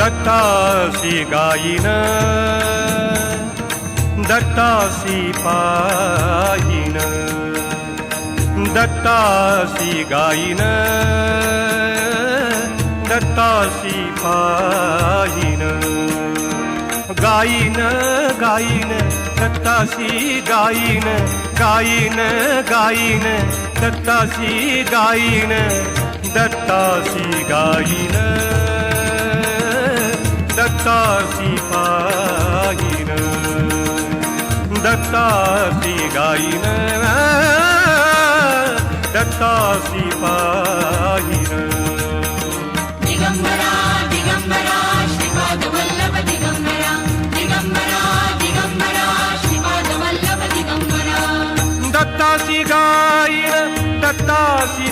दत्तासी गायीन दत्तासी Payeen दत्तासी गायीन दत्तासी Payeen. गायीन गायीन दत्तासी गायीन गायीन गायीन दत्तासी गायीन दत्तासी गायीन। दत्तासी Payeen दत्तासी गायीन दत्तासी Payeen Digambara Digambara Shripad Vallabh Digambara. Digambara Digambara Shripad Vallabh Digambara. दत्तासी गायीन दत्तासी